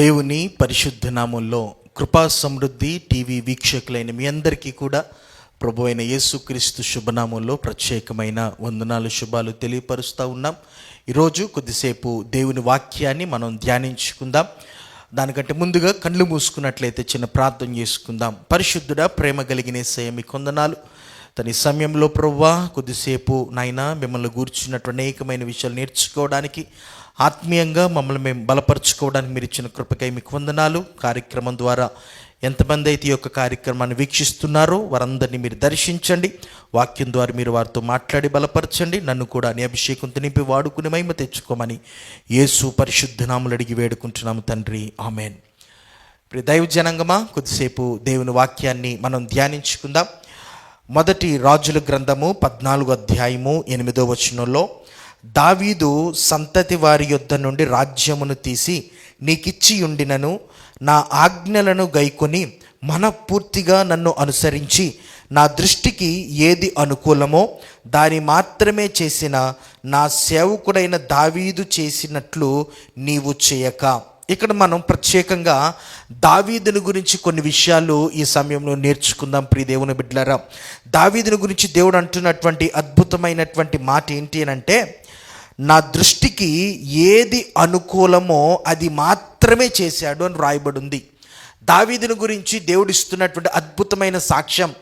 దేవుని పరిశుద్ధ నామంలో కృపా సమృద్ధి టీవీ వీక్షకులైన మీ అందరికీ కూడా ప్రభు అయిన యేసుక్రీస్తు శుభనామంలో ప్రత్యేకమైన వందనాలు శుభాలు తెలియపరుస్తూ ఉన్నాం. ఈరోజు కొద్దిసేపు దేవుని వాక్యాన్ని మనం ధ్యానించుకుందాం. దానికంటే ముందుగా కళ్ళు మూసుకున్నట్లయితే చిన్న ప్రార్థన చేసుకుందాం. పరిశుద్ధుడా ప్రేమ కలిగిన సేమి కొందనాలు తన సమయంలో ప్రవ్వా కొద్దిసేపు నాయన మిమ్మల్ని గూర్చున్నట్టు అనేకమైన విషయాలు నేర్చుకోవడానికి ఆత్మీయంగా మమ్మల్ని మేము బలపరచుకోవడానికి మీరు ఇచ్చిన కృపకై మీకు వందనాలు. కార్యక్రమం ద్వారా ఎంతమంది అయితే ఈ యొక్క కార్యక్రమాన్ని వీక్షిస్తున్నారో వారందరినీ మీరు దర్శించండి. వాక్యం ద్వారా మీరు వారితో మాట్లాడి బలపరచండి. నన్ను కూడా నీ అభిషేకంతో నింపి వాడుకుని మహిమ తెచ్చుకోమని యేసు పరిశుద్ధనాములు అడిగి వేడుకుంటున్నాము తండ్రి. ఆమెన్. ఇప్పుడు దైవ జనంగమా కొద్దిసేపు దేవుని వాక్యాన్ని మనం ధ్యానించుకుందాం. మొదటి రాజుల గ్రంథము పద్నాలుగు అధ్యాయము ఎనిమిదో వచనంలో దావీదు సంతతి వారి యొద్ద నుండి రాజ్యమును తీసి నీకిచ్చి ఉండినను నా ఆజ్ఞలను గైకొని మనపూర్తిగా నన్ను అనుసరించి నా దృష్టికి ఏది అనుకూలమో దాని మాత్రమే చేసిన నా సేవకుడైన దావీదు చేసినట్లు నీవు చేయక. ఇక్కడ మనం ప్రత్యేకంగా దావీదుని గురించి కొన్ని విషయాలు ఈ సమయంలో నేర్చుకుందాం ప్రియ దేవుని బిడ్డలారా. దావీదుని గురించి దేవుడు అంటున్నటువంటి అద్భుతమైనటువంటి మాట ఏంటి అని అంటే నా దృష్టికి ఏది అనుకూలమో అది మాత్రమే చేశాడు అని రాయబడి ఉంది దావీదుని గురించి దేవుడు ఇస్తున్నటువంటి అద్భుతమైన సాక్ష్యం.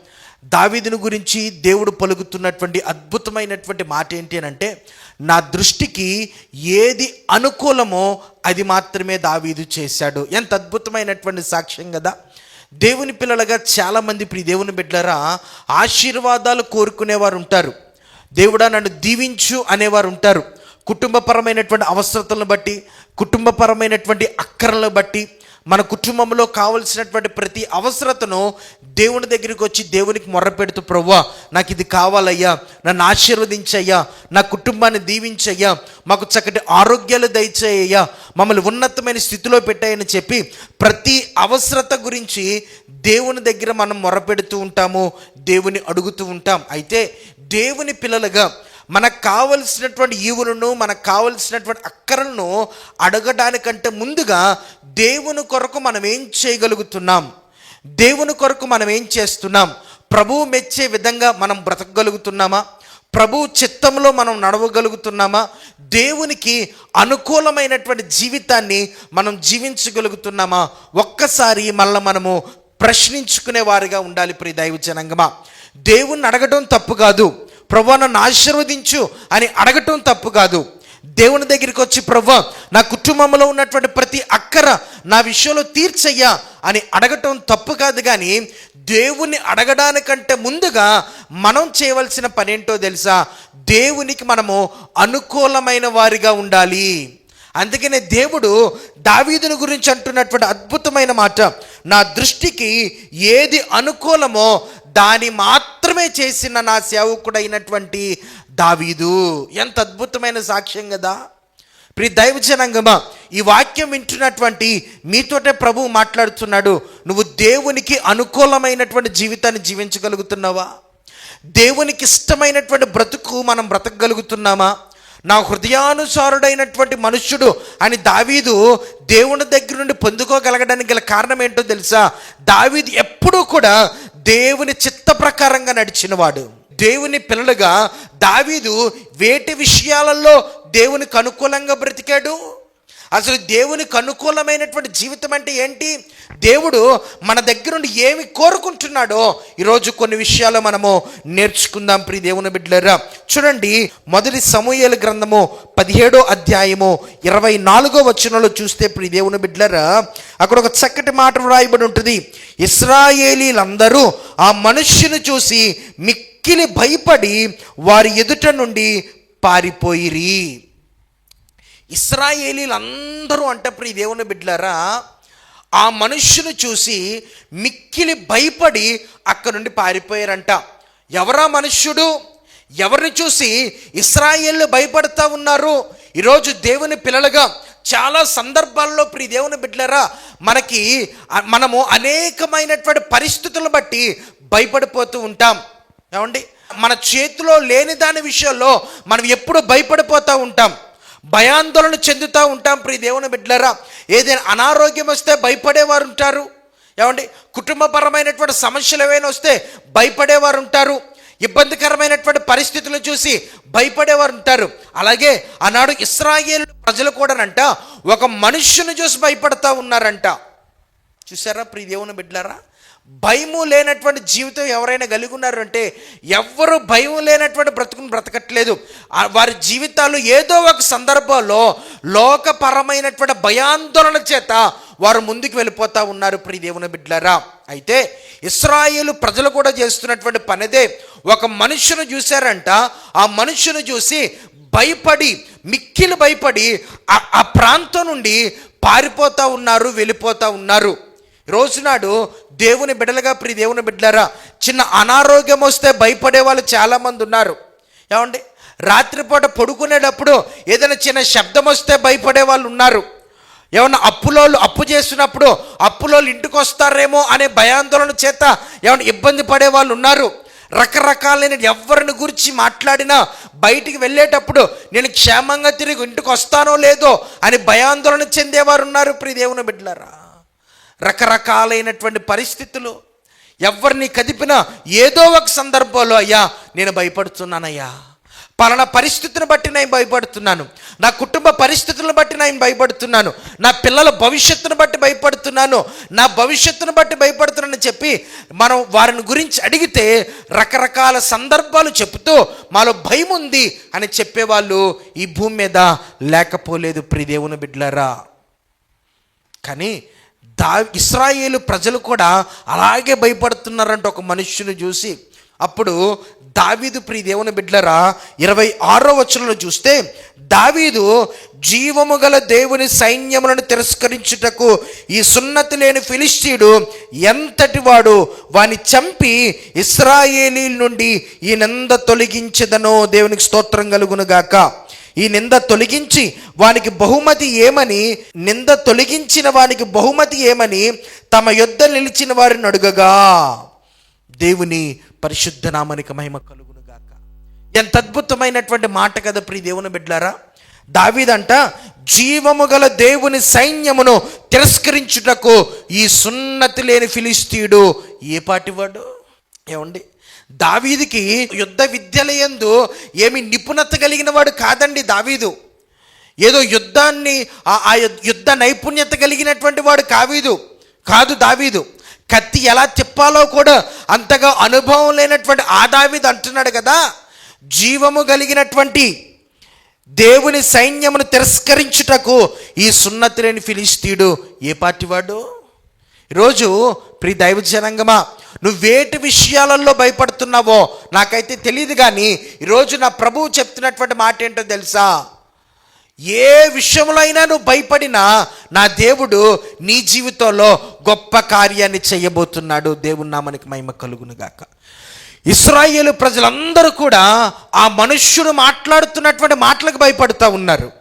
దావీదుని గురించి దేవుడు పలుకుతున్నటువంటి అద్భుతమైనటువంటి మాట ఏంటి అని అంటే నా దృష్టికి ఏది అనుకూలమో అది మాత్రమే దావీదు చేశాడు. ఎంత అద్భుతమైనటువంటి సాక్ష్యం కదా. దేవుని పిల్లలుగా చాలామంది ఇప్పుడు దేవుని బిడ్డలరా ఆశీర్వాదాలు కోరుకునేవారు ఉంటారు. దేవుడా నన్ను దీవించు అనేవారు ఉంటారు. కుటుంబపరమైనటువంటి అవసరతలను బట్టి కుటుంబపరమైనటువంటి అక్కరలను బట్టి మన కుటుంబంలో కావలసినటువంటి ప్రతి అవసరతను దేవుని దగ్గరికి వచ్చి దేవునికి మొర్రపెడుతూ ప్రవ్వా నాకు ఇది కావాలయ్యా నన్ను ఆశీర్వదించయ్యా నా కుటుంబాన్ని దీవించయ్యా మాకు చక్కటి ఆరోగ్యాలు దయచేయ్యా మమ్మల్ని ఉన్నతమైన స్థితిలో పెట్టాయని చెప్పి ప్రతి అవసరత గురించి దేవుని దగ్గర మనం మొరపెడుతూ ఉంటాము దేవుని అడుగుతూ ఉంటాం. అయితే దేవుని పిల్లలుగా మనకు కావలసినటువంటి ఈవులను మనకు కావలసినటువంటి అక్కరలను అడగడానికంటే ముందుగా దేవుని కొరకు మనం ఏం చేయగలుగుతున్నాం? దేవుని కొరకు మనం ఏం చేస్తున్నాం? ప్రభువు మెచ్చే విధంగా మనం బ్రతకగలుగుతున్నామా? ప్రభు చిత్తంలో మనం నడవగలుగుతున్నామా? దేవునికి అనుకూలమైనటువంటి జీవితాన్ని మనం జీవించగలుగుతున్నామా? ఒక్కసారి మళ్ళీ మనము ప్రశ్నించుకునే వారిగా ఉండాలి ప్రియ దైవ జనంగమా దేవుణ్ణి అడగటం తప్పు కాదు. ప్రభు నన్ను ఆశీర్వదించు అని అడగటం తప్పు కాదు. దేవుని దగ్గరికి వచ్చి ప్రభు నా కుటుంబంలో ఉన్నటువంటి ప్రతి అక్కర నా విషయంలో తీర్చయ్యా అని అడగటం తప్పు కాదు కానీ దేవుణ్ణి అడగడానికంటే ముందుగా మనం చేయవలసిన పనేంటో తెలుసా? దేవునికి మనము అనుకూలమైన వారిగా ఉండాలి. అందుకనే దేవుడు దావీదుని గురించి అంటున్నటువంటి అద్భుతమైన మాట నా దృష్టికి ఏది అనుకూలమో దాని మాత్రం మాత్రమే చేసిన నా సేవకుడైనటువంటి దావీదు. ఎంత అద్భుతమైన సాక్ష్యం కదా. ప్రి దైవజనంగమా ఈ వాక్యం వింటున్నటువంటి మీతోటే ప్రభు మాట్లాడుతున్నాడు. నువ్వు దేవునికి అనుకూలమైనటువంటి జీవితాన్ని జీవించగలుగుతున్నావా? దేవునికి ఇష్టమైనటువంటి బ్రతుకు మనం బ్రతకగలుగుతున్నామా? నా హృదయానుసారుడైనటువంటి మనుష్యుడు అని దావీదు దేవుని దగ్గర నుండి పొందుకోగలగడానికి గల కారణం ఏంటో తెలుసా? దావీదు ఎప్పుడూ కూడా దేవుని చిత్త ప్రకారంగా నడిచినవాడు. దేవుని పిల్లలుగా దావీదు వేటి విషయాలలో దేవునికి అనుకూలంగా బ్రతికాడు? అసలు దేవునికి అనుకూలమైనటువంటి జీవితం అంటే ఏంటి? దేవుడు మన దగ్గర నుండి ఏమి కోరుకుంటున్నాడో ఈరోజు కొన్ని విషయాలు మనము నేర్చుకుందాం ప్రియ దేవుని బిడ్డలరా. చూడండి మొదటి సమూహల గ్రంథము పదిహేడో అధ్యాయము ఇరవై నాలుగో వచనంలో చూస్తే ప్రియ దేవుని బిడ్డలరా అక్కడ ఒక చక్కటి మాట వ్రాయబడి ఉంటుంది. ఇస్రాయేలీలందరూ ఆ మనుష్యుని చూసి మిక్కిలి భయపడి వారి ఎదుట నుండి పారిపోయిరి. ఇస్రాయేలీలందరూ అంటే ప్రియ దేవుని బిడ్డలారా ఆ మనుష్యును చూసి మిక్కిలి భయపడి అక్కడ నుండి పారిపోయారంట. ఎవరా మనుష్యుడు? ఎవరిని చూసి ఇస్రాయేళ్ళు భయపడతా ఉన్నారు? ఈరోజు దేవుని పిల్లలుగా చాలా సందర్భాల్లో ప్రి దేవుని బిడ్డలారా మనకి మనము అనేకమైనటువంటి పరిస్థితులను బట్టి భయపడిపోతూ ఉంటాం. ఏమండి? మన చేతిలో లేని దాని విషయంలో మనం ఎప్పుడు భయపడిపోతూ ఉంటాం. భయాందోళన చెందుతూ ఉంటాం ప్రియ దేవుని బిడ్డలారా. ఏదైనా అనారోగ్యం వస్తే భయపడేవారు ఉంటారు. ఏమండి? కుటుంబపరమైనటువంటి సమస్యలు ఏవైనా వస్తే భయపడేవారు ఉంటారు. ఇబ్బందికరమైనటువంటి పరిస్థితులు చూసి భయపడేవారు ఉంటారు. అలాగే ఆనాడు ఇస్రాయేల్ ప్రజలు కూడానంట ఒక మనుష్యుని చూసి భయపడతా ఉన్నారంట. చూసారా ప్రియ దేవుని బిడ్డలారా? భయము లేనటువంటి జీవితం ఎవరైనా కలిగి ఉన్నారు అంటే ఎవ్వరు భయం లేనటువంటి బ్రతుకుని బ్రతకట్లేదు. వారి జీవితాలు ఏదో ఒక సందర్భంలో లోకపరమైనటువంటి భయాందోళన చేత వారు ముందుకు వెళ్ళిపోతూ ఉన్నారు. ప్రియ దేవుని బిడ్డలారా అయితే ఇస్రాయేలు ప్రజలు కూడా చేస్తున్నటువంటి పనిదే ఒక మనుషును చూశారంట. ఆ మనుషును చూసి భయపడి మిక్కిలు భయపడి ఆ- ప్రాంతం నుండి పారిపోతూ ఉన్నారు వెళ్ళిపోతూ ఉన్నారు. రోజునాడు దేవుని బిడ్డలుగా ప్రియ దేవుని బిడ్డలారా చిన్న అనారోగ్యం వస్తే భయపడే వాళ్ళు చాలామంది ఉన్నారు. ఏమండి? రాత్రిపూట పడుకునేటప్పుడు ఏదైనా చిన్న శబ్దం వస్తే భయపడే వాళ్ళు ఉన్నారు. ఏమన్నా అప్పులోళ్ళు అప్పు చేస్తున్నప్పుడు అప్పులోళ్ళు ఇంటికి వస్తారేమో అనే భయాందోళన చేత ఏమన్నా ఇబ్బంది పడే వాళ్ళు ఉన్నారు. రకరకాలైన ఎవరిని గురించి మాట్లాడినా బయటికి వెళ్ళేటప్పుడు నేను క్షేమంగా తిరిగి ఇంటికి వస్తానో లేదో అని భయాందోళన చెందేవారు ఉన్నారు ప్రియ దేవుని బిడ్డలారా. రకరకాలైనటువంటి పరిస్థితులు. ఎవరిని కదిపినా ఏదో ఒక సందర్భంలో అయ్యా నేను భయపడుతున్నానయ్యా. పలానా పరిస్థితిని బట్టి నేను భయపడుతున్నాను. నా కుటుంబ పరిస్థితులను బట్టి నేను భయపడుతున్నాను. నా పిల్లల భవిష్యత్తును బట్టి భయపడుతున్నాను. నా భవిష్యత్తును బట్టి భయపడుతున్నానని చెప్పి మనం వారిని గురించి అడిగితే రకరకాల సందర్భాలు చెబుతూ మాలో భయం ఉంది అని చెప్పేవాళ్ళు ఈ భూమి మీద లేకపోలేదు ప్రిదేవుని బిడ్డలారా. కానీ దా ఇస్రాయేలు ప్రజలు కూడా అలాగే భయపడుతున్నారంట ఒక మనుష్యుని చూసి. అప్పుడు దావీదు ప్రియ దేవుని బిడ్లరా ఇరవై ఆరో వచనంలో చూస్తే దావీదు జీవము గల దేవుని సైన్యములను తిరస్కరించుటకు ఈ సున్నతి లేని ఫిలిస్తీయుడు ఎంతటి వాడు? వాని చంపి ఇస్రాయేలీల నుండి ఈ నింద తొలగించదనో దేవునికి స్తోత్రం కలుగునుగాక ఈ నింద తొలగించి వానికి బహుమతి ఏమని నింద తొలగించిన వానికి బహుమతి ఏమని తమ యొద్ద నిలిచిన వారిని అడుగగా దేవుని పరిశుద్ధ నామానికి మహిమ కలుగునుగాక ఎంత అద్భుతమైనటువంటి మాట కదా ప్రియ దేవుని బిడ్లారా. దావీదంట జీవము గల దేవుని సైన్యమును తిరస్కరించుటకు ఈ సున్నతి లేని ఫిలిస్తీయుడు ఏ పాటివాడు? ఏమండి దావీదికి యుద్ధ విద్యలయందు ఏమి నిపుణత కలిగిన వాడు కాదండి దావీదు. ఏదో యుద్ధాన్ని ఆ- ఆ యుద్ధ నైపుణ్యత కలిగినటువంటి వాడు కావీదు కాదు దావీదు. కత్తి ఎలా తిప్పాలో కూడా అంతగా అనుభవం లేనటువంటి ఆ దావీదు అంటున్నాడు కదా. జీవము కలిగినటువంటి దేవుని సైన్యమును తిరస్కరించుటకు ఈ సున్నతి లేని ఫిలిస్తీడు ఏ పార్టీ వాడు? ఈరోజు ప్రి దైవ జనంగమా నువ్వేటి విషయాలలో భయపడుతున్నావో నాకైతే తెలియదు కానీ ఈరోజు నా ప్రభువు చెప్తున్నటువంటి మాట ఏంటో తెలుసా? ఏ విషయంలో అయినా నువ్వు భయపడినా నా దేవుడు నీ జీవితంలో గొప్ప కార్యాన్ని చేయబోతున్నాడు. దేవుని నామనికి మహిమ కలుగునుగాక. ఇస్రాయేల్ ప్రజలందరూ కూడా ఆ మనుష్యుడు మాట్లాడుతున్నటువంటి మాటలకు భయపడుతూ ఉన్నారు.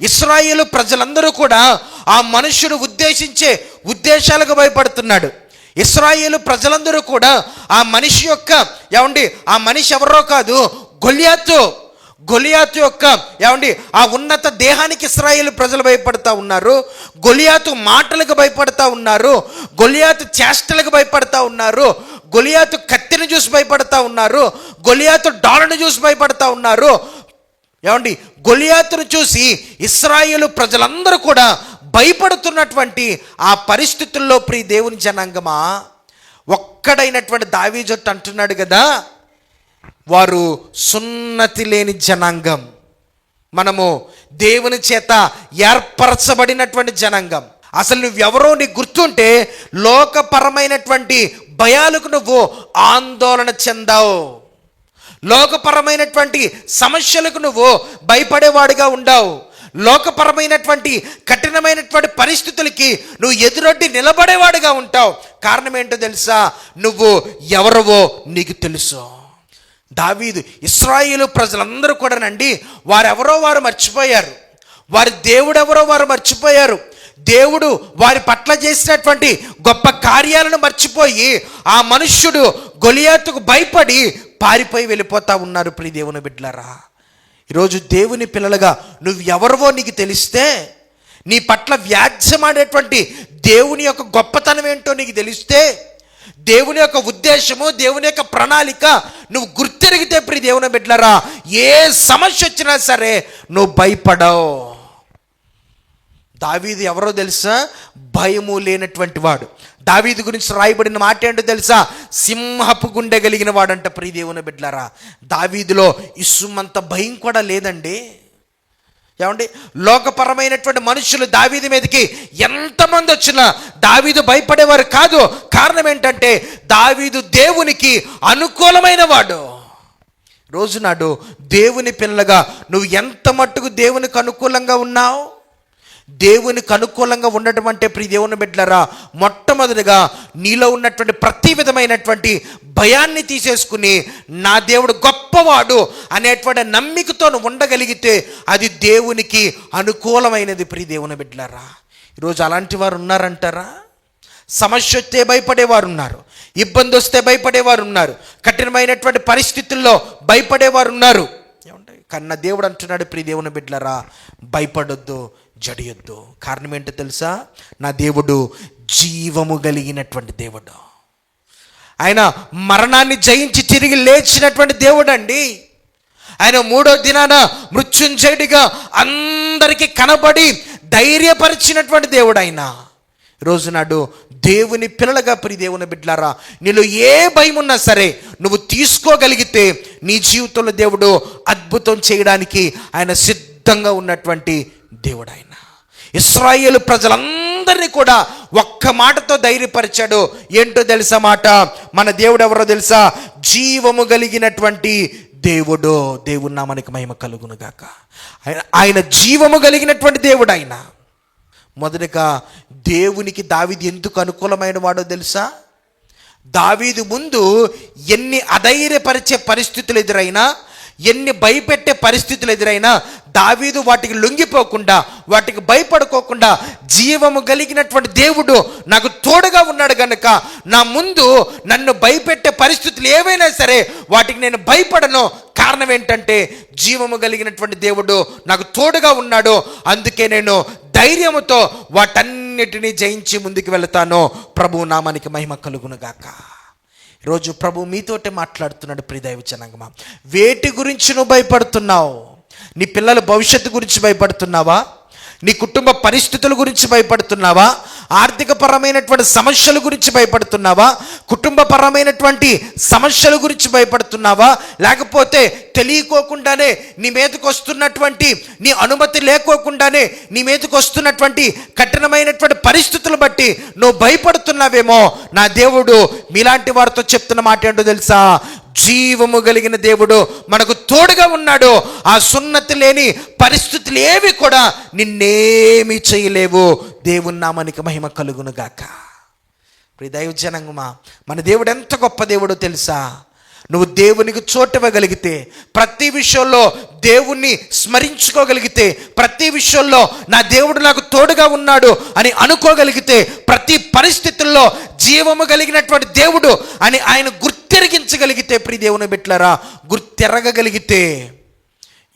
ఇస్రాయేలు ప్రజలందరూ కూడా ఆ మనుష్యుడు ఉద్దేశించే ఉద్దేశాలకు భయపడుతున్నాడు. ఇస్రాయేలు ప్రజలందరూ కూడా ఆ మనిషి యొక్క ఏమండి ఆ మనిషి ఎవరో కాదు గొలియాతు. గొలియాతు యొక్క ఏమండి ఆ ఉన్నత దేహానికి ఇస్రాయేల్ ప్రజలు భయపడతా ఉన్నారు. గొలియాతు మాటలకు భయపడతా ఉన్నారు. గొలియాతు చేష్టలకు భయపడతా ఉన్నారు. గొలియాతు కత్తిని చూసి భయపడతా ఉన్నారు. గొలియాతు డాలను చూసి భయపడతా ఉన్నారు. ఏమండి గొలియాతును చూసి ఇస్రాయేలు ప్రజలందరూ కూడా భయపడుతున్నటువంటి ఆ పరిస్థితుల్లో ప్రియ దేవుని జనాంగమా? ఒక్కడైనటువంటి దావీజొట్టు అంటున్నాడు కదా వారు సున్నతి లేని జనాంగం. మనము దేవుని చేత ఏర్పరచబడినటువంటి జనాంగం. అసలు నువ్వెవరో నీకు గుర్తుంటే లోకపరమైనటువంటి భయాలకు నువ్వు ఆందోళన చెందావు. లోకపరమైనటువంటి సమస్యలకు నువ్వు భయపడేవాడిగా ఉండావు. లోకపరమైనటువంటి కఠినమైనటువంటి పరిస్థితులకి నువ్వు ఎదురొడ్డి నిలబడేవాడిగా ఉంటావు. కారణం ఏంటో తెలుసా? నువ్వు ఎవరవో నీకు తెలుసు. దావీదు ఇస్రాయిలు ప్రజలందరూ కూడానండి వారెవరో వారు మర్చిపోయారు. వారి దేవుడెవరో వారు మర్చిపోయారు. దేవుడు వారి పట్ల చేసినటువంటి గొప్ప కార్యాలను మర్చిపోయి ఆ మనుష్యుడు గొలియాతుకు భయపడి పారిపోయి వెళ్ళిపోతా ఉన్నారు ప్రియ దేవుని బిడ్డలారా. ఈరోజు దేవుని పిల్లలుగా నువ్వు ఎవరివో నీకు తెలిస్తే నీ పట్ల వ్యాజ్యమాడేటువంటి దేవుని యొక్క గొప్పతనం ఏంటో నీకు తెలిస్తే దేవుని యొక్క ఉద్దేశము దేవుని యొక్క ప్రణాళిక నువ్వు గుర్తెరిగితే ప్రియ దేవుని బిడ్డలరా ఏ సమస్య వచ్చినా సరే నువ్వు భయపడవు. దావీది ఎవరో తెలుసా? భయము లేనటువంటి వాడు. దావీది గురించి రాయబడిన మాట ఏంటో తెలుసా? సింహపు గుండె కలిగిన వాడంట ప్రియదేవుని బిడ్డలారా. దావీదులో ఇసుమంత భయం కూడా లేదండి. ఏమండి? లోకపరమైనటువంటి మనుషులు దావీది మీదకి ఎంతమంది వచ్చినా దావీదు భయపడేవారు కాదు. కారణం ఏంటంటే దావీదు దేవునికి అనుకూలమైన వాడు. రోజు నాడు దేవుని పిల్లగా నువ్వు ఎంత మట్టుకు దేవునికి అనుకూలంగా ఉన్నావు? దేవునికి అనుకూలంగా ఉండటం అంటే ప్రియ దేవుని బిడ్డలరా మొట్టమొదటిగా నీలో ఉన్నటువంటి ప్రతి విధమైనటువంటి భయాన్ని తీసేసుకుని నా దేవుడు గొప్పవాడు అనేటువంటి నమ్మికతో ఉండగలిగితే అది దేవునికి అనుకూలమైనది ప్రియ దేవుని బిడ్డలరా. ఈరోజు అలాంటి వారు ఉన్నారంటారా? సమస్య వస్తే భయపడేవారు ఉన్నారు ఇబ్బంది వస్తే భయపడేవారు ఉన్నారు కఠినమైనటువంటి పరిస్థితుల్లో భయపడేవారు ఉన్నారు. ఏమంటే కన్న దేవుడు అంటున్నాడు ప్రియ దేవుని బిడ్డలరా భయపడొద్దు జడియొద్దు. కారణం ఏంటో తెలుసా? నా దేవుడు జీవము కలిగినటువంటి దేవుడు. ఆయన మరణాన్ని జయించి తిరిగి లేచినటువంటి దేవుడు అండి ఆయన మూడో దినాన మృత్యుంజయుడిగా అందరికీ కనబడి ధైర్యపరిచినటువంటి దేవుడు ఆయన రోజు నాడు దేవుని పిల్లలుగా ప్రి దేవుని బిడ్డలారా నీలో ఏ భయం ఉన్నా సరే నువ్వు తీసుకోగలిగితే నీ జీవితంలో దేవుడు అద్భుతం చేయడానికి ఆయన సిద్ధంగా ఉన్నటువంటి దేవుడు ఆయన ఇస్రాయేల్ ప్రజలందరినీ కూడా ఒక్క మాటతో ధైర్యపరిచాడు. ఏంటో తెలుసా మాట? మన దేవుడు ఎవరో తెలుసా? జీవము కలిగినటువంటి దేవుడు. దేవుడు నామానికి మహిమ కలుగును గాక. ఆయన ఆయన జీవము కలిగినటువంటి దేవుడు ఆయన మొదటగా దేవునికి దావిది ఎందుకు అనుకూలమైన వాడో తెలుసా? దావీదు ముందు ఎన్ని అధైర్యపరిచే పరిస్థితులు ఎదురైనా ఎన్ని భయపెట్టే పరిస్థితులు ఎదురైనా దావీదు వాటికి లొంగిపోకుండా వాటికి భయపడుకోకుండా జీవము కలిగినటువంటి దేవుడు నాకు తోడుగా ఉన్నాడు గనుక నా ముందు నన్ను భయపెట్టే పరిస్థితులు ఏవైనా సరే వాటికి నేను భయపడను. కారణం ఏంటంటే జీవము కలిగినటువంటి దేవుడు నాకు తోడుగా ఉన్నాడు. అందుకే నేను ధైర్యముతో వాటన్నిటినీ జయించి ముందుకు వెళతాను. ప్రభు నామానికి మహిమ కలుగునుగాక. ఈరోజు ప్రభు మీతోటే మాట్లాడుతున్నాడు ప్రియదైవ జనాంగమా. వేటి గురించి నువ్వు భయపడుతున్నావు? నీ పిల్లల భవిష్యత్తు గురించి భయపడుతున్నావా? నీ కుటుంబ పరిస్థితుల గురించి భయపడుతున్నావా? ఆర్థిక పరమైనటువంటి సమస్యల గురించి భయపడుతున్నావా? కుటుంబ పరమైనటువంటి సమస్యల గురించి భయపడుతున్నావా? లేకపోతే తెలియకోకుండానే నీ మీదకు వస్తున్నటువంటి నీ అనుమతి లేకోకుండానే నీ మీదకి వస్తున్నటువంటి కఠినమైనటువంటి పరిస్థితులు బట్టి నువ్వు భయపడుతున్నావేమో. నా దేవుడు మీలాంటి వారితో చెప్తున్న మాట ఏంటో తెలుసా? జీవము కలిగిన దేవుడు మనకు తోడుగా ఉన్నాడు. ఆ సున్నతి లేని పరిస్థితులు ఏవి కూడా నిన్నేమి చేయలేవు. దేవుని నామానికి మహిమ కలుగును గాక. దైవజనంగమా మన దేవుడు ఎంత గొప్ప దేవుడో తెలుసా? నువ్వు దేవునికి చోటివ్వగలిగితే ప్రతి విషయంలో దేవుణ్ణి స్మరించుకోగలిగితే ప్రతి విషయంలో నా దేవుడు నాకు తోడుగా ఉన్నాడు అని అనుకోగలిగితే ప్రతి పరిస్థితుల్లో జీవము కలిగినటువంటి దేవుడు అని ఆయన గుర్తెరిగించగలిగితే ప్రి దేవుని బిట్లరా గుర్తెరగగలిగితే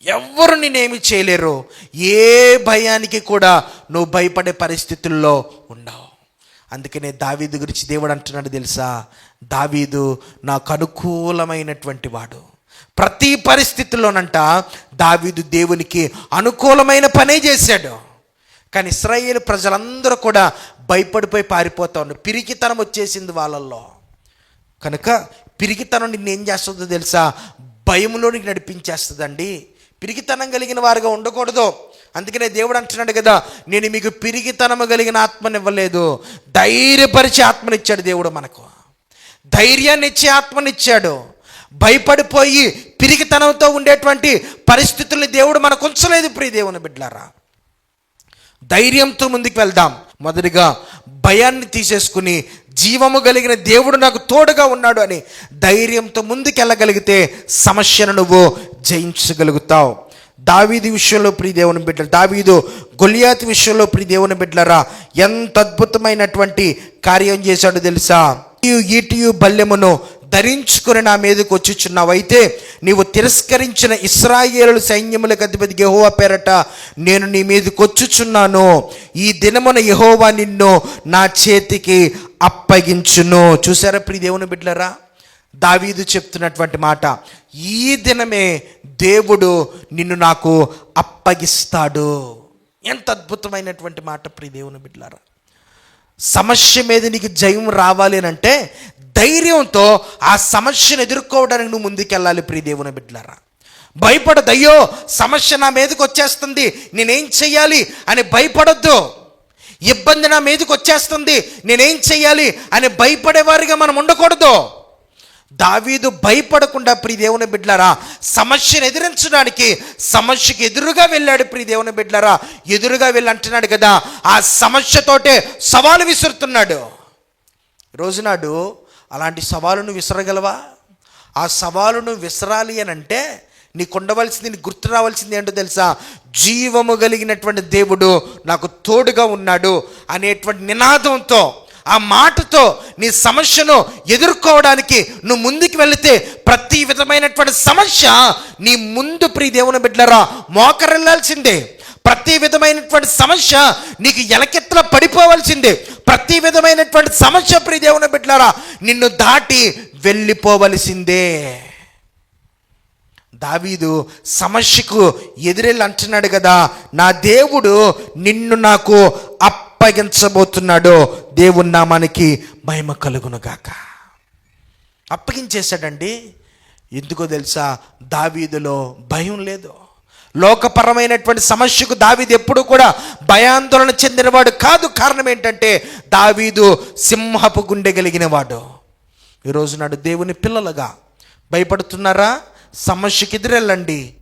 ఎవరు నేనేమి చేయలేరు. ఏ భయానికి కూడా నువ్వు భయపడే పరిస్థితుల్లో ఉండవు. అందుకనే దావీదు గురించి దేవుడు అంటున్నాడు తెలుసా? దావీదు నాకు అనుకూలమైనటువంటి వాడు. ప్రతి పరిస్థితుల్లోనంట దావీదు దేవునికి అనుకూలమైన పనే చేశాడు. కానీ ఇస్రాయేల్ ప్రజలందరూ కూడా భయపడిపోయి పారిపోతా ఉన్నారు. పిరికితనం వచ్చేసింది వాళ్ళల్లో. కనుక పిరికితనం నిన్ను ఏం చేస్తుందో తెలుసా? భయంలోనికి నడిపించేస్తుందండి. పిరికితనం కలిగిన వారుగా ఉండకూడదు. అందుకనే దేవుడు అంటున్నాడు కదా నేను మీకు పిరిగితనము కలిగిన ఆత్మనివ్వలేదు. ధైర్యపరిచే ఆత్మనిచ్చాడు దేవుడు మనకు. ధైర్యాన్ని ఇచ్చే ఆత్మనిచ్చాడు. భయపడిపోయి పిరిగితనంతో ఉండేటువంటి పరిస్థితుల్ని దేవుడు మనకు ఉంచలేదు ప్రియ దేవుని బిడ్డలారా. ధైర్యంతో ముందుకు వెళ్దాం. మొదటిగా భయాన్ని తీసేసుకుని జీవము కలిగిన దేవుడు నాకు తోడుగా ఉన్నాడు అని ధైర్యంతో ముందుకెళ్ళగలిగితే సమస్యను నువ్వు జయించగలుగుతావు. దావీది విషయంలో ప్రియ దేవుని బిడ్డలు దావీదు గొలియాత్ విషయంలో ప్రియ దేవుని బిడ్డలరా ఎంత అద్భుతమైనటువంటి కార్యం చేశాడో తెలుసా? ఈటియు బల్యమును ధరించుకొని నా మీదకి వచ్చుచున్నావైతే నీవు తిరస్కరించిన ఇస్రాయేలు సైన్యములకు అధిపతి యహోవా పేరట నేను నీ మీదకి వచ్చుచున్నాను. ఈ దినమున యెహోవా నిన్ను నా చేతికి అప్పగించును. చూసారా ప్రియ దేవుని బిడ్డలరా? దావీదు చెప్తున్నటువంటి మాట ఈ దినమే దేవుడు నిన్ను నాకు అప్పగిస్తాడు. ఎంత అద్భుతమైనటువంటి మాట ప్రియ దేవుని బిడ్డలారా. సమస్య మీద నీకు జయం రావాలి అని అంటే ధైర్యంతో ఆ సమస్యను ఎదుర్కోవడానికి నువ్వు ముందుకెళ్ళాలి ప్రియ దేవుని బిడ్డలారా. భయపడదయ్యో సమస్య నా మీదకి వచ్చేస్తుంది నేనేం చెయ్యాలి అని భయపడొద్దు. ఇబ్బంది నా మీదకి వచ్చేస్తుంది నేనేం చెయ్యాలి అని భయపడేవారిగా మనం ఉండకూడదు. దావీదు భయపడకుండా ప్రియ దేవుని బిడ్డలారా సమస్యను ఎదిరించడానికి సమస్యకి ఎదురుగా వెళ్ళాడు ప్రియ దేవుని బిడ్డలారా ఎదురుగా వెళ్ళి అంటున్నాడు కదా ఆ సమస్యతోటే సవాలు విసురుతున్నాడు. రోజునాడు అలాంటి సవాలును విసరగలవా? ఆ సవాలును విసరాలి అని అంటే నీకు ఉండవలసింది నీకు గుర్తు రావాల్సింది ఏంటో తెలుసా? జీవము కలిగినటువంటి దేవుడు నాకు తోడుగా ఉన్నాడు అనేటువంటి నినాదంతో ఆ మాటతో నీ సమస్యను ఎదుర్కోవడానికి నువ్వు ముందుకు వెళితే ప్రతి విధమైనటువంటి సమస్య నీ ముందు ప్రియ దేవుని బిడ్డరా మోకరెళ్ళాల్సిందే ప్రతి విధమైనటువంటి సమస్య నీకు ఎలకెత్తల పడిపోవలసిందే. ప్రతి విధమైనటువంటి సమస్య ప్రియ దేవుని బిడ్డలారా నిన్ను దాటి వెళ్ళిపోవలసిందే. దావీదు సమస్యకు ఎదురెళ్ళి అంటున్నాడు కదా నా దేవుడు నిన్ను నాకు అప్పగించబోతున్నాడో దేవుని నామానికి మహిమ కలుగునుగాక. అప్పగించేశాడండి. ఎందుకో తెలుసా? దావీదులో భయం లేదు. లోకపరమైనటువంటి సమస్యకు దావీదు ఎప్పుడు కూడా భయాందోళన చెందినవాడు కాదు. కారణం ఏంటంటే దావీదు సింహపు గుండె కలిగినవాడు. ఈరోజు నాడు దేవుని పిల్లలుగా భయపడుతున్నారా? సమస్యకి ఎదురెళ్ళండి.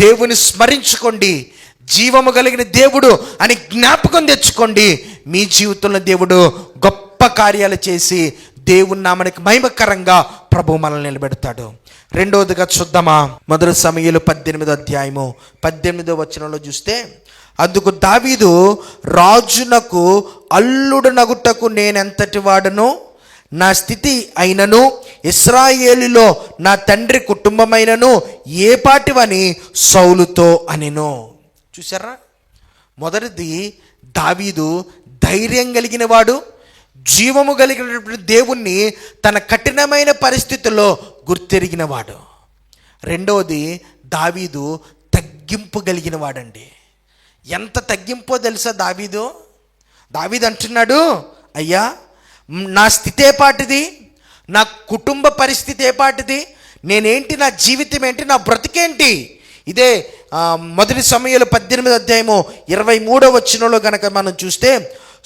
దేవుని స్మరించుకోండి. జీవము కలిగిన దేవుడు అని జ్ఞాపకం తెచ్చుకోండి. మీ జీవితంలో దేవుడు గొప్ప కార్యాలు చేసి దేవుని నామనికి మహిమకరంగా ప్రభు మనల్ని నిలబెడతాడు. రెండవదిగా చూద్దామా? మొదటి సమయంలో పద్దెనిమిదో అధ్యాయము. పద్దెనిమిదో వచనంలో చూస్తే అందుకు దావీదు రాజునకు అల్లుడు నగుటకు నేనెంతటి వాడను? నా స్థితి అయినను? ఇస్రాయేలులో నా తండ్రి కుటుంబమైనను? ఏ పాటివని? సౌలుతో అనెను. చూసారా మొదటిది దావీదు ధైర్యం కలిగిన వాడు జీవము కలిగినటువంటి దేవుణ్ణి తన కఠినమైన పరిస్థితుల్లో గుర్తెరిగిన వాడు. రెండవది దావీదు తగ్గింపు కలిగిన వాడండి. ఎంత తగ్గింపో తెలుసా దావీదు? దావీదు అంటున్నాడు అయ్యా నా స్థితి పాటిది నా కుటుంబ పరిస్థితి ఏ పాటిది నేనేంటి నా జీవితం ఏంటి? నా బ్రతికేంటి? ఇదే మొదటి సమయంలో పద్దెనిమిది అధ్యాయము ఇరవై మూడో వచ్చినలో గనక మనం చూస్తే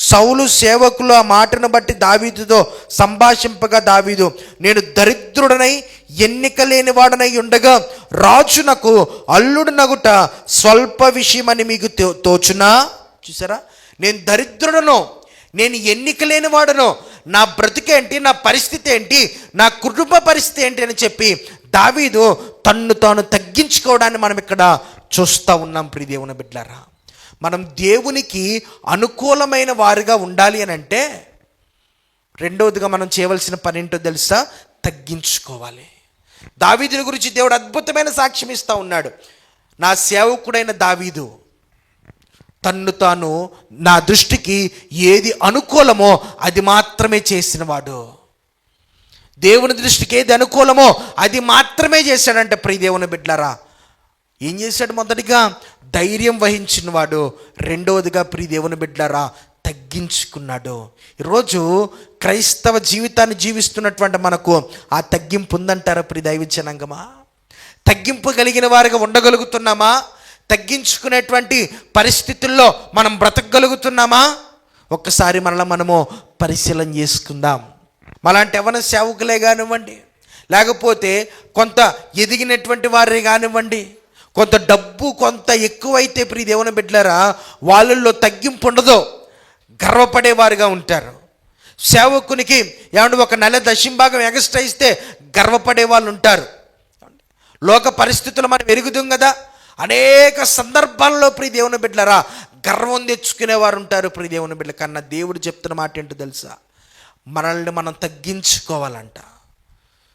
సౌలు సేవకులు ఆ మాటను బట్టి దావీదుతో సంభాషింపగా దావీదు నేను దరిద్రుడనై ఎన్నిక లేని వాడనై ఉండగా రాజునకు అల్లుడు నగుట స్వల్ప విషయమని మీకు తో- తోచునా? చూసారా? నేను దరిద్రుడను నేను ఎన్నిక లేని వాడను నా బ్రతికేంటి నా పరిస్థితి ఏంటి నా కుటుంబ పరిస్థితి ఏంటి అని చెప్పి దావీదు తన్ను తాను తగ్గించుకోవడాన్ని మనం ఇక్కడ చూస్తూ ఉన్నాం ప్రియ దేవుని బిడ్డారా. మనం దేవునికి అనుకూలమైన వారుగా ఉండాలి అని అంటే రెండవదిగా మనం చేయవలసిన పని ఏంటో తెలుసా? తగ్గించుకోవాలి. దావీదుని గురించి దేవుడు అద్భుతమైన సాక్ష్యం ఇస్తూ ఉన్నాడు. నా సేవకుడైన దావీదు తన్ను తాను నా దృష్టికి ఏది అనుకూలమో అది మాత్రమే చేసినవాడు. దేవుని దృష్టికి ఏది అనుకూలమో అది మాత్రమే చేశాడంటే ప్రియ దేవుని బిడ్డలారా. ఏం చేశాడు మొదటిగా? ధైర్యం వహించినవాడు. రెండవదిగా ప్రియ దేవుని బిడ్డలారా తగ్గించుకున్నాడు. ఈరోజు క్రైస్తవ జీవితాన్ని జీవిస్తున్నటువంటి మనకు ఆ తగ్గింపు ఉందంటారా ప్రియ దైవజనంగమా? తగ్గింపు కలిగిన వారిగా ఉండగలుగుతున్నామా? తగ్గించుకునేటువంటి పరిస్థితుల్లో మనం బ్రతకగలుగుతున్నామా? ఒక్కసారి మనల్ని మనము పరిశీలన చేసుకుందాం. మలాంటి ఎవరైనా సేవకులే కానివ్వండి లేకపోతే కొంత ఎదిగినటువంటి వారే కానివ్వండి కొంత డబ్బు కొంత ఎక్కువైతే ప్రియ దేవుని బిడ్డలారా వాళ్ళల్లో తగ్గింపు ఉండదు. గర్వపడేవారుగా ఉంటారు. సేవకునికి ఏమంటే ఒక నెల దశంభాగం ఎగస్ట్రా ఇస్తే గర్వపడే వాళ్ళు ఉంటారు. లోక పరిస్థితులు మనం ఎరుగుదాం కదా? అనేక సందర్భాల్లో ప్రియ దేవుని బిడ్డలరా గర్వం తెచ్చుకునేవారు ఉంటారు ప్రియ దేవుని బిడ్డల కన్నా దేవుడు చెప్తున్న మాట ఏంటో తెలుసా? మనల్ని మనం తగ్గించుకోవాలంట.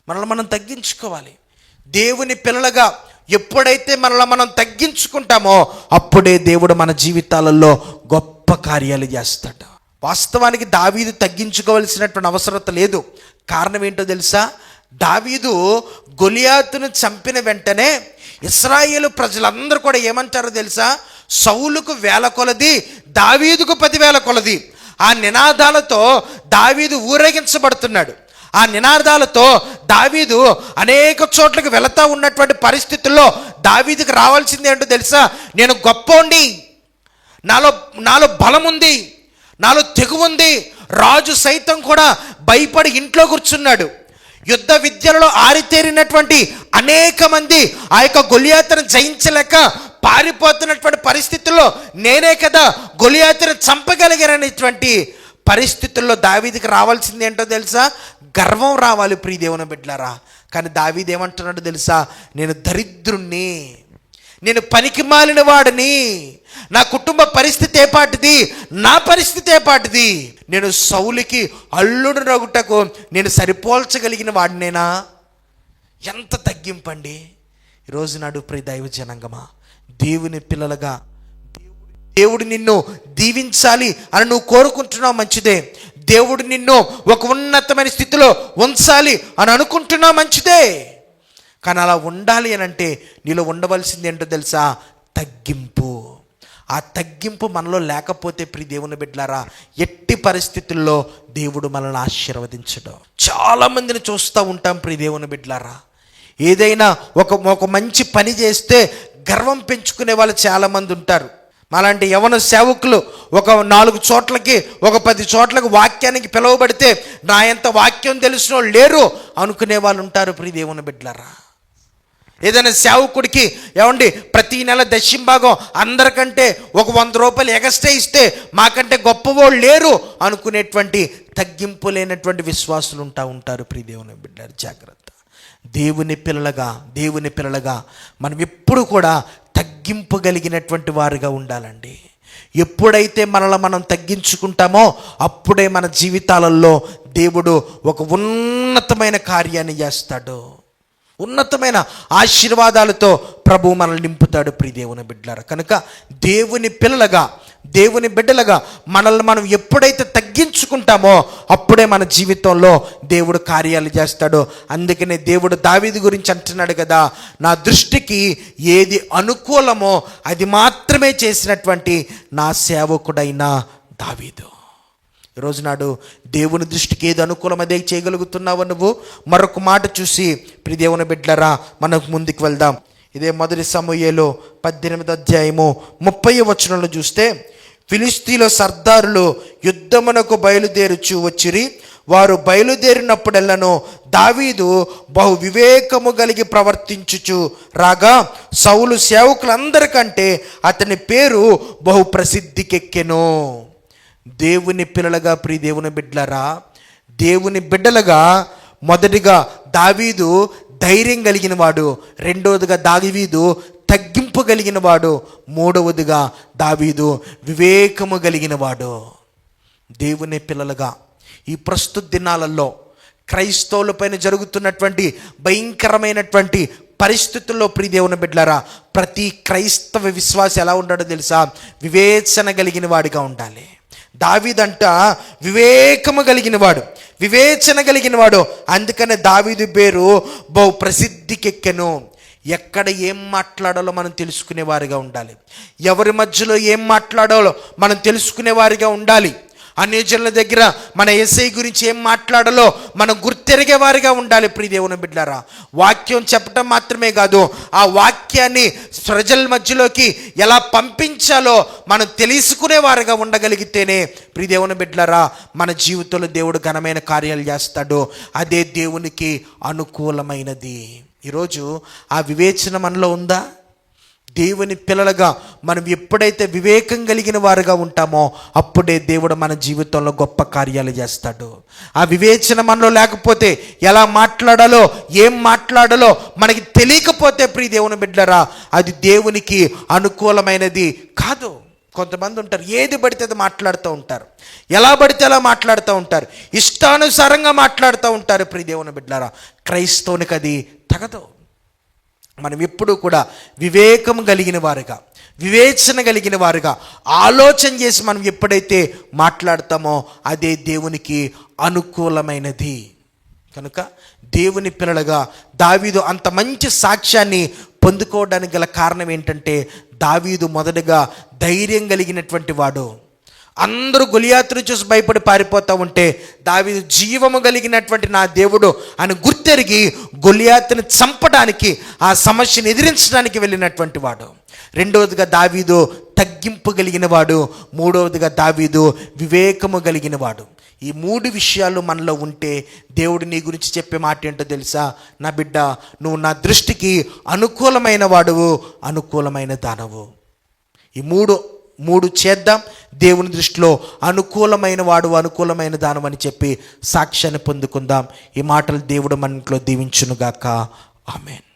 మనల్ని మనం తగ్గించుకోవాలి. దేవుని పిల్లలుగా ఎప్పుడైతే మనల్ని మనం తగ్గించుకుంటామో అప్పుడే దేవుడు మన జీవితాలలో గొప్ప కార్యాలు చేస్తాడు. వాస్తవానికి దావీదు తగ్గించుకోవలసినటువంటి అవసరత లేదు. కారణం ఏంటో తెలుసా? దావీదు గొలియాతును చంపిన వెంటనే ఇస్రాయేలు ప్రజలందరూ కూడా ఏమంటారో తెలుసా? సౌలుకు వేల కొలది దావీదుకు పదివేల కొలది. ఆ నినాదాలతో దావీదు ఊరేగించబడుతున్నాడు. ఆ నినాదాలతో దావీదు అనేక చోట్లకు వెళతా ఉన్నటువంటి పరిస్థితుల్లో దావీదుకు రావాల్సింది ఏంటో తెలుసా? నేను గొప్పోండి. నాలో నాలో బలం ఉంది. నాలో తెగు ఉంది. రాజు సైతం కూడా భయపడి ఇంట్లో కూర్చున్నాడు. యుద్ధ విద్యలలో ఆరితేరినటువంటి అనేక మంది ఆ యొక్క గొలియాతను జయించలేక పారిపోతున్నటువంటి పరిస్థితుల్లో నేనే కదా గొలియాతను చంపగలిగాననేటువంటి పరిస్థితుల్లో దావీదికి రావాల్సింది ఏంటో తెలుసా? గర్వం రావాలి ప్రియదేవుని బిడ్డలారా. కానీ దావీదేమంటున్నాడు తెలుసా? నేను దరిద్రుణ్ణి. నేను పనికి మాలిన వాడిని. నా కుటుంబ పరిస్థితి ఏపాటిది నా పరిస్థితి ఏపాటిది నేను సౌలికి అల్లుడు రగుటకు నేను సరిపోల్చగలిగిన వాడినేనా? ఎంత తగ్గింపండి? ఈరోజు నాడు ప్రి దైవ జనంగమా దేవుని పిల్లలుగా దేవుడు నిన్ను దీవించాలి అని నువ్వు కోరుకుంటున్నావు మంచిదే. దేవుడు నిన్ను ఒక ఉన్నతమైన స్థితిలో ఉంచాలి అని అనుకుంటున్నావు మంచిదే. కానీ అలా ఉండాలి అని అంటే నీలో ఉండవలసింది ఏంటో తెలుసా? తగ్గింపు. ఆ తగ్గింపు మనలో లేకపోతే ప్రి దేవుని బిడ్డలారా ఎట్టి పరిస్థితుల్లో దేవుడు మనల్ని ఆశీర్వదించడం. చాలామందిని చూస్తూ ఉంటాం ప్రి దేవుని బిడ్డలారా. ఏదైనా ఒక ఒక మంచి పని చేస్తే గర్వం పెంచుకునే వాళ్ళు చాలామంది ఉంటారు. మాలాంటి యవన సేవకులు ఒక నాలుగు చోట్లకి ఒక పది చోట్లకి వాక్యానికి పిలువబడితే నా ఎంత వాక్యం తెలిసిన వాళ్ళు లేరు అనుకునే వాళ్ళు ఉంటారు ప్రి దేవుని బిడ్డలారా. ఏదైనా సేవకుడికి ఏమండి ప్రతి నెల దశింభాగం అందరికంటే ఒక వంద రూపాయలు ఎగస్ట్రా ఇస్తే మాకంటే గొప్పవాళ్ళు లేరు అనుకునేటువంటి తగ్గింపు లేనటువంటి విశ్వాసులు ఉంటా ఉంటారు. ప్రియదేవుని బిడ్డారు జాగ్రత్త. దేవుని పిల్లలుగా దేవుని పిల్లలుగా మనం ఎప్పుడు కూడా తగ్గింపు కలిగినటువంటి వారుగా ఉండాలండి. ఎప్పుడైతే మనల్ని మనం తగ్గించుకుంటామో అప్పుడే మన జీవితాలలో దేవుడు ఒక ఉన్నతమైన కార్యాన్ని చేస్తాడు. ఉన్నతమైన ఆశీర్వాదాలతో ప్రభు మనల్ని నింపుతాడు ప్రియ దేవుని బిడ్డలారా. కనుక దేవుని పిల్లలుగా దేవుని బిడ్డలుగా మనల్ని మనం ఎప్పుడైతే తగ్గించుకుంటామో అప్పుడే మన జీవితంలో దేవుడు కార్యాలు చేస్తాడు. అందుకనే దేవుడు దావీది గురించి అంటున్నాడు కదా నా దృష్టికి ఏది అనుకూలమో అది మాత్రమే చేసినటువంటి నా సేవకుడైన దావీదు. ఈరోజు నాడు దేవుని దృష్టికి ఏది అనుకూలమదే చేయగలుగుతున్నావు నువ్వు? మరొక మాట చూసి ప్రిదేవుని బిడ్డరా బిడ్డలరా మనకు ముందుకు వెళ్దాం. ఇదే మొదటి సమూహలో పద్దెనిమిది అధ్యాయము ముప్పై వచనంలో చూస్తే ఫిలిస్తీన్ల సర్దారులు యుద్ధమునకు బయలుదేరుచు వచ్చిరి. వారు బయలుదేరినప్పుడెల్లను దావీదు బహు వివేకము కలిగి ప్రవర్తించుచు రాగా సౌలు సేవకులందరికంటే అతని పేరు బహు ప్రసిద్ధికెక్కెను. దేవుని పిల్లలుగా ప్రియ దేవుని బిడ్డలరా దేవుని బిడ్డలుగా మొదటిగా దావీదు ధైర్యం కలిగిన వాడు రెండవదిగా దావీదు తగ్గింపు కలిగిన వాడు మూడవదిగా దావీదు వివేకము కలిగిన వాడు. దేవుని పిల్లలుగా ఈ ప్రస్తుత దినాలలో క్రైస్తవులపైన జరుగుతున్నటువంటి భయంకరమైనటువంటి పరిస్థితుల్లో ప్రీ దేవుని బిడ్డలారా ప్రతి క్రైస్తవ విశ్వాసం ఎలా ఉంటాడో తెలుసా? వివేచన కలిగిన వాడిగా ఉండాలి. దావీదంట వివేకము కలిగిన వాడు వివేచన కలిగిన వాడు అందుకనే దావీదు పేరు బహు ప్రసిద్ధికెక్కెను ఎక్కడ ఏం మాట్లాడాలో మనం తెలుసుకునే వారిగా ఉండాలి. ఎవరి మధ్యలో ఏం మాట్లాడాలో మనం తెలుసుకునే వారిగా ఉండాలి. అన్యజనుల దగ్గర మన ఎస్ఐ గురించి ఏం మాట్లాడాలో మనం గుర్తెరిగే వారిగా ఉండాలి ప్రియ దేవుని బిడ్డారా వాక్యం చెప్పటం మాత్రమే కాదు ఆ వాక్యాన్ని ప్రజల మధ్యలోకి ఎలా పంపించాలో మనం తెలుసుకునే వారిగా ఉండగలిగితేనే ప్రీ దేవుని బిడ్డలారా మన జీవితంలో దేవుడు ఘనమైన కార్యాలు చేస్తాడు. అదే దేవునికి అనుకూలమైనది. ఈరోజు ఆ వివేచన మనలో ఉందా? దేవుని పిల్లలుగా మనం ఎప్పుడైతే వివేకం కలిగిన వారుగా ఉంటామో అప్పుడే దేవుడు మన జీవితంలో గొప్ప కార్యాలు చేస్తాడు. ఆ వివేచన మనలో లేకపోతే ఎలా మాట్లాడాలో ఏం మాట్లాడాలో మనకి తెలియకపోతే ప్రియ దేవుని బిడ్డరా అది దేవునికి అనుకూలమైనది కాదు. కొంతమంది ఉంటారు ఏది పడితే అది మాట్లాడుతూ ఉంటారు. ఎలా పడితే అలా మాట్లాడుతూ ఉంటారు. ఇష్టానుసారంగా మాట్లాడుతూ ఉంటారు ప్రియ దేవుని బిడ్డరా క్రైస్తవునికి అది తగదు. మనం ఎప్పుడూ కూడా వివేకం కలిగిన వారుగా వివేచన కలిగిన వారుగా ఆలోచన చేసి మనం ఎప్పుడైతే మాట్లాడతామో అదే దేవునికి అనుకూలమైనది. కనుక దేవుని పిల్లలుగా దావీదు అంత మంచి సాక్ష్యాన్ని పొందుకోవడానికి గల కారణం ఏంటంటే దావీదు మొదటగా ధైర్యం కలిగినటువంటి వాడు. అందరూ గులియాత్రు చూసి భయపడి పారిపోతూ ఉంటే దావీదు జీవము కలిగినటువంటి నా దేవుడు అని గుర్తెరిగి గొలియాతుని చంపడానికి ఆ సమస్యను ఎదిరించడానికి వెళ్ళినటువంటి వాడు. రెండవదిగా దావీదు తగ్గింపు కలిగిన వాడు మూడవదిగా దావీదు వివేకము కలిగిన వాడు. ఈ మూడు విషయాలు మనలో ఉంటే దేవుడు నీ గురించి చెప్పే మాట ఏంటో తెలుసా? నా బిడ్డ నువ్వు నా దృష్టికి అనుకూలమైన వాడువు అనుకూలమైన దానవు. ఈ మూడు మూడు చేద్దాం. దేవుని దృష్టిలో అనుకూలమైన వాడు అనుకూలమైన దానం అని చెప్పి సాక్ష్యాన్ని పొందుకుందాం. ఈ మాటలు దేవుడు మన ఇంట్లో దీవించునుగాక. ఆమెన్.